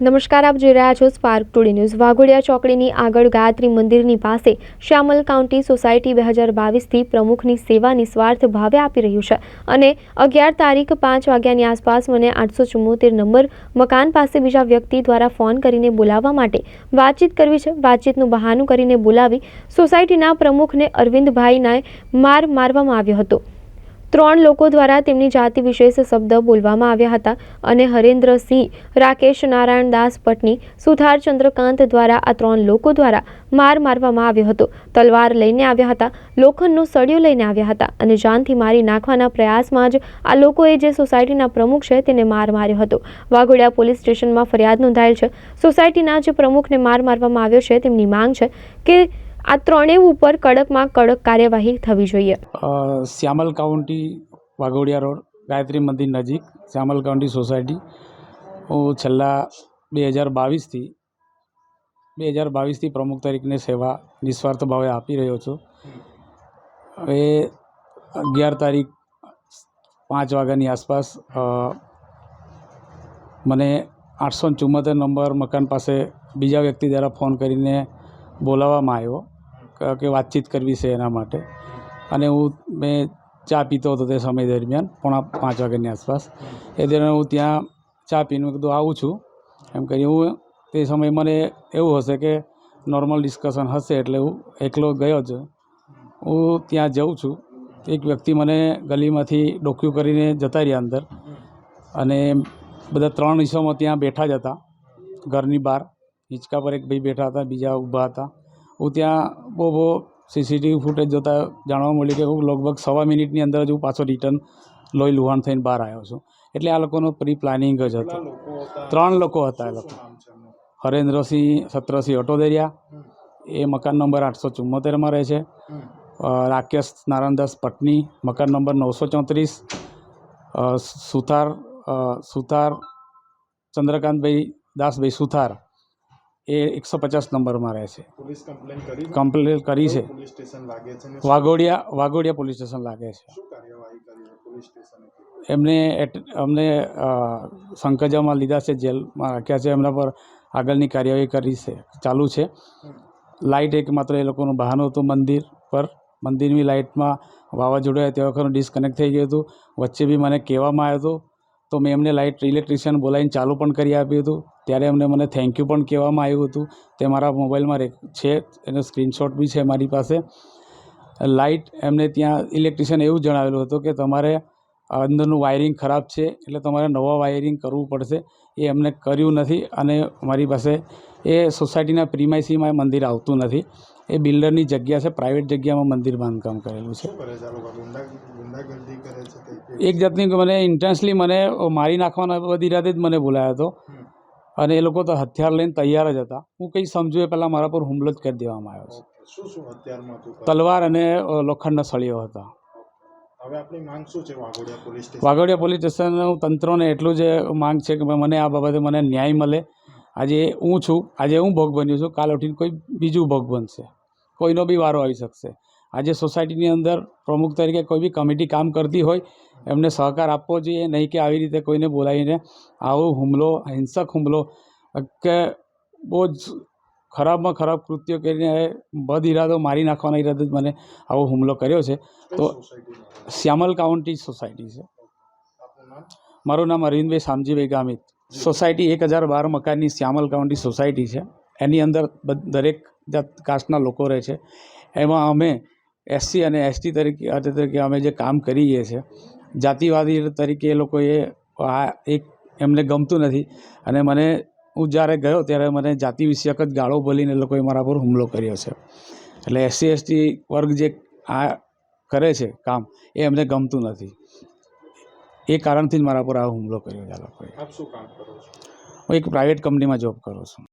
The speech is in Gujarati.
નમસ્કાર, આપ જોઈ રહ્યા છો સ્પાર્ક ટુડે ન્યૂઝ વાઘોડિયા ચોકડીની આગળ ગાયત્રી મંદિરની પાસે શ્યામલ કાઉન્ટી સોસાયટી બે હજાર બાવીસથી પ્રમુખની સેવા નિસ્વાર્થ ભાવે આપી રહ્યું છે. અને અગિયાર તારીખ પાંચ વાગ્યાની આસપાસ મને આઠસો ચુમ્મોતેર નંબર મકાન પાસે બીજા વ્યક્તિ દ્વારા ફોન કરીને બોલાવવા માટે વાતચીત કરવી છે. વાતચીતનું બહાનું કરીને બોલાવી સોસાયટીના પ્રમુખને અરવિંદભાઈને માર મારવામાં આવ્યો હતો. ત્રણ લોકો દ્વારા તેમની જાતિ વિશેષ શબ્દ બોલવામાં આવ્યા હતા અને હરેન્દ્રસિંહ, રાકેશ નારાયણ દાસ પટની સુથાર ચંદ્રકાંત દ્વારા આ ત્રણ લોકો દ્વારા માર મારવામાં આવ્યો હતો. તલવાર લઈને આવ્યા હતા, લોખંડનો સળિયો લઈને આવ્યા હતા અને જાનથી મારી નાખવાના પ્રયાસમાં જ આ લોકોએ જે સોસાયટીના પ્રમુખ છે તેને માર માર્યો હતો. વાઘોડિયા પોલીસ સ્ટેશનમાં ફરિયાદ નોંધાયેલ છે. સોસાયટીના જે પ્રમુખને માર મારવામાં આવ્યો છે તેમની માંગ છે કે આ ત્રણેય ઉપર કડકમાં કડક કાર્યવાહી થવી જોઈએ. શ્યામલ કાઉન્ટી, વાઘોડિયા રોડ, ગાયત્રી મંદિર નજીક, શ્યામલ કાઉન્ટી સોસાયટી. હું છેલ્લા બે હજાર બાવીસથી, બે હજાર બાવીસથી પ્રમુખ તરીકેની સેવા નિસ્વાર્થ ભાવે આપી રહ્યો છું. હવે અગિયાર તારીખ પાંચ વાગ્યાની આસપાસ મને આઠસો ચુમ્મોતેર નંબર મકાન પાસે બીજા વ્યક્તિ દ્વારા ફોન કરીને બોલાવવામાં આવ્યો. ક- વાતચીત કરવી છે એના માટે. અને હું મેં ચા પીતો હતો તે સમય દરમિયાન, પોણા પાંચ વાગ્યાની આસપાસ. એ દરમિયાન હું ત્યાં ચા પીને કીધું, આવું છું. એમ કરી હું તે સમયે મને એવું હશે કે નોર્મલ ડિસ્કશન હશે એટલે હું એકલો ગયો જ. હું ત્યાં જઉં છું. એક વ્યક્તિ મને ગલીમાંથી ડોક્યુ કરીને જતા રહ્યા અંદર. અને બધા ત્રણ ઈસમો ત્યાં બેઠા જ હતા. ઘરની બહાર. હિંચકા પર એક ભાઈ બેઠા હતા, બીજા ઊભા હતા. હું ત્યાં બહુ બહુ સીસીટીવી ફૂટેજ જોતાં જાણવા મળ્યું કે હું લગભગ સવા મિનિટની અંદર જ હું પાછો રિટર્ન લોહી લુહાણ થઈને બહાર આવ્યો છું. એટલે આ લોકોનો પ્રી પ્લાનિંગ જ હતું. ત્રણ લોકો હતા એ લોકો. હરેન્દ્રસિંહ સત્રસિંહ ઓટોદેરિયા એ મકાન નંબર આઠસો ચુમ્મોતેરમાં રહે છે. રાકેશ નારાયણદાસ પટની મકાન નંબર નવસો ચોત્રીસ. સુથાર સુથાર ચંદ્રકાંતભાઈ દાસભાઈ સુથાર. એ એકસો પચાસ નંબરમાં રહે છે. કમ્પ્લેન કરી છે? વાઘોડિયા વાઘોડિયા પોલીસ સ્ટેશન લાગે છે. એમને અમને સંકજામાં લીધા છે જેલમાં રાખ્યા છે એમના પર આગળની કાર્યવાહી કરી છે ચાલુ છે. લાઇટ એક માત્ર એ લોકોનું બહાનું હતું મંદિર પર. મંદિરની લાઇટમાં વાવાઝોડું તે વખતનું ડિસ્કનેક્ટ થઈ ગયું હતું. વચ્ચે બી મને કહેવામાં આવ્યું હતું. તો મેં એમને લાઇટ ઇલેક્ટ્રિશિયન બોલાવીને ચાલુ પણ કરી આપ્યું હતું. ત્યારે એમને મને થેન્ક યુ પણ કહેવામાં આવ્યું હતું. તે મારા મોબાઈલમાં છે એનો સ્ક્રીનશોટ બી છે મારી પાસે. લાઇટ એમને ત્યાં ઇલેક્ટ્રિશિયન એવું જણાવેલું હતું કે તમારે અંદરનું વાયરિંગ ખરાબ છે એટલે તમારે નવા વાયરિંગ કરવું પડશે. એ એમને કર્યું નથી અને મારી પાસે એ સોસાયટીના પ્રીમાઇસીમાં એ મંદિર આવતું નથી. એ બિલ્ડરની જગ્યા છે પ્રાઇવેટ જગ્યામાં મંદિર બાંધકામ કરેલું છે. એક જાતની મને ઇન્ટેન્સલી મને મારી નાખવાના બધી રાતે જ મને બોલાયો હતો. અને એ લોકો તો હથિયાર લઈને તૈયાર જ હતા. હું કંઈ સમજુ એ પહેલાં મારા પર હુમલો જ કરી દેવામાં આવ્યો છે. શું શું તલવાર અને લોખંડના સળીઓ હતા. માંગ શું છે Waghodia police station Waghodia police station તંત્રોને એટલું જ માંગ છે કે મને આ બાબતે મને ન્યાય મળે. આજે હું છું આજે હું ભોગ બન્યો છું. કાલ ઉઠીને કોઈ બીજું ભોગ બનશે. કોઈનો બી વારો આવી શકશે. આજે સોસાયટીની અંદર પ્રમુખ તરીકે કોઈ બી કમિટી કામ કરતી હોય એમને સહકાર આપવો જોઈએ નહીં કે આવી રીતે કોઈને બોલાવીને આવો હુમલો હિંસક હુમલો કે બહુ જ ખરાબમાં ખરાબ કૃત્યો કરીને બદ ઇરાદો મારી નાખવાના ઇરાદો જ મને આવો હુમલો કર્યો છે. તો શ્યામલ કાઉન્ટી સોસાયટી છે. મારું નામ અરવિંદભાઈ શામજીભાઈ ગામિત. સોસાયટી એક હજાર બાર મકાનની શ્યામલ કાઉન્ટી સોસાયટી છે. એની અંદર દરેક જાત કાસ્ટના લોકો રહે છે. એમાં અમે એસસી અને એસટી તરીકે તરીકે અમે જે કામ કરીએ છીએ જાતિવાદી તરીકે એ લોકોએ આ એક એમને ગમતું નથી. અને મને હું જ્યારે ગયો ત્યારે મને જાતિ વિષયક જ ગાળો બોલીને એ લોકોએ મારા પર હુમલો કર્યો છે. એટલે એસસી એસટી વર્ગ જે આ કરે છે કામ એ એમને ગમતું નથી. એ કારણથી જ મારા પર આ હુમલો કર્યો છે આ લોકોએ. શું કામ કરો છો? હું એક પ્રાઇવેટ કંપનીમાં જોબ કરું છું.